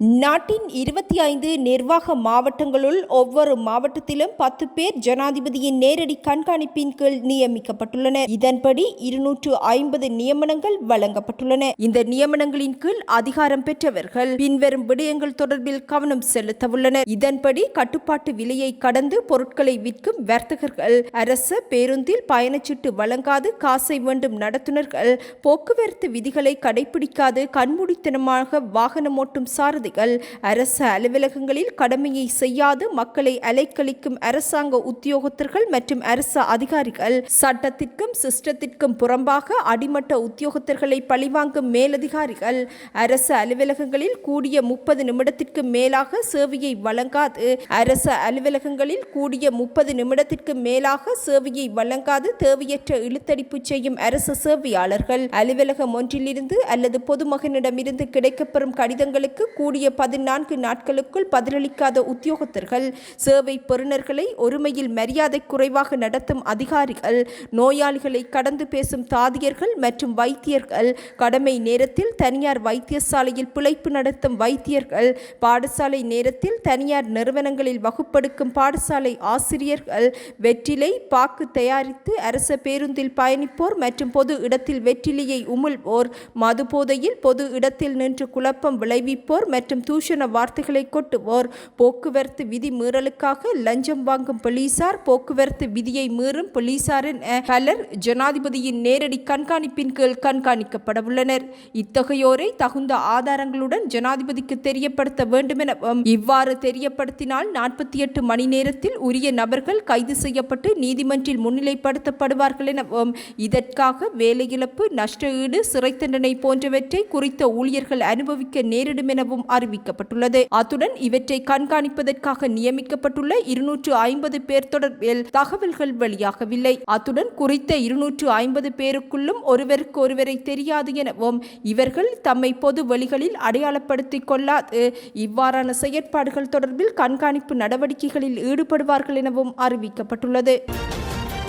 நாட்டின் இருபத்தி ஐந்து நிர்வாக மாவட்டங்களுள் ஒவ்வொரு மாவட்டத்திலும் பத்து பேர் ஜனாதிபதியின் நேரடி கண்காணிப்பின் கீழ் நியமிக்கப்பட்டுள்ளனர். இதன்படி இருநூற்று ஐம்பது நியமனங்கள் வழங்கப்பட்டுள்ளன. இந்த நியமனங்களின் கீழ் அதிகாரம் பெற்றவர்கள் பின்வரும் விடயங்கள் தொடர்பில் கவனம் செலுத்தவுள்ளனர். இதன்படி கட்டுப்பாட்டு விலையை கடந்து பொருட்களை விற்கும் வர்த்தகர்கள் அரச பேருந்தில் பயணச்சீட்டு வழங்காது காசை வேண்டும் நடத்துனர்கள் போக்குவரத்து விதிகளை கடைபிடிக்காது கண்மூடித்தனமாக வாகனம் ஓட்டும் சாரதிகள் அரசு அலுவலகங்களில் கடமையை செய்யாது. மக்களை அலைக்கழிக்கும் அரசாங்க உத்தியோகத்தர்கள் மற்றும் அரசு அதிகாரிகள். சட்டத்திற்கும் சிஸ்டத்திற்கும் புறம்பாக அடிமட்ட உத்தியோகத்தர்களை பழிவாங்கும் மேலதிகாரிகள். அரசு அலுவலகங்களில் கூடிய முப்பது நிமிடத்திற்கு மேலாக சேவையை வழங்காது. அரசு அலுவலகங்களில் கூடிய முப்பது நிமிடத்திற்கு மேலாக சேவையை வழங்காது. தேவையற்ற இழுத்தடிப்பு செய்யும் அரசு சேவையாளர்கள். அலுவலகம் ஒன்றிலிருந்து அல்லது பொதுமகனிடமிருந்து கிடைக்கப்பெறும் கடிதங்களுக்கு கூடிய பதினான்கு நாட்களுக்குள் பதிலளிக்காத உத்தியோகத்தர்கள் சேவை பெறுநர்களை ஒருமையில் மரியாதை குறைவாக நடத்தும் அதிகாரிகள் நோயாளிகளை கடந்து பேசும் தாதியர்கள் மற்றும் வைத்தியர்கள் கடமை நேரத்தில் தனியார் வைத்தியசாலையில் பிழைப்பு நடத்தும் வைத்தியர்கள் பாடசாலை நேரத்தில் தனியார் நிறுவனங்களில் வகுப்படுக்கும் பாடசாலை ஆசிரியர்கள் வெற்றிலை பாக்கு தயாரித்து அரச பேருந்தில் பயணிப்போர் மற்றும் பொது இடத்தில் வெற்றிலையை உமிழ்வோர் மது போதையில் பொது இடத்தில் நின்று குழப்பம் விளைவிப்போர் மற்றும் தூஷண வார்த்தைகளை கொட்டுவோர். போக்குவரத்து விதி மீறலுக்காக லஞ்சம் வாங்கும் போலீசார் போக்குவரத்து விதியை மீறும் போலீசாரின் பலர் ஜனாதிபதியின் நேரடி கண்காணிப்பின் கீழ் கண்காணிக்கப்படவுள்ளனர். இத்தகையோரை தகுந்த ஆதாரங்களுடன் ஜனாதிபதிக்கு தெரியப்படுத்த வேண்டும் இவ்வாறு தெரியப்படுத்தினால் நாற்பத்தி எட்டு மணி நேரத்தில் உரிய நபர்கள் கைது செய்யப்பட்டு நீதிமன்றில் முன்னிலைப்படுத்தப்படுவார்கள் எனவும் இதற்காக வேலையிழப்பு நஷ்ட ஈடு சிறை தண்டனை போன்றவற்றை குறித்த ஊழியர்கள் அனுபவிக்க நேரிடும் எனவும் அறிவிக்கப்பட்டுள்ளது. அத்துடன் இவற்றை கண்காணிப்பதற்காக நியமிக்கப்பட்டுள்ள இருநூற்று ஐம்பது பேர் தொடர்பில் தகவல்கள் வெளியாகவில்லை. அத்துடன் குறித்த இருநூற்று ஐம்பது பேருக்குள்ளும் ஒருவருக்கு ஒருவரை தெரியாது எனவும் இவர்கள் தம்மை பொது வழிகளில் அடையாளப்படுத்திக் கொள்ளாது. இவ்வாறான செயற்பாடுகள் தொடர்பில் கண்காணிப்பு நடவடிக்கைகளில் ஈடுபடுவார்கள் எனவும் அறிவிக்கப்பட்டுள்ளது.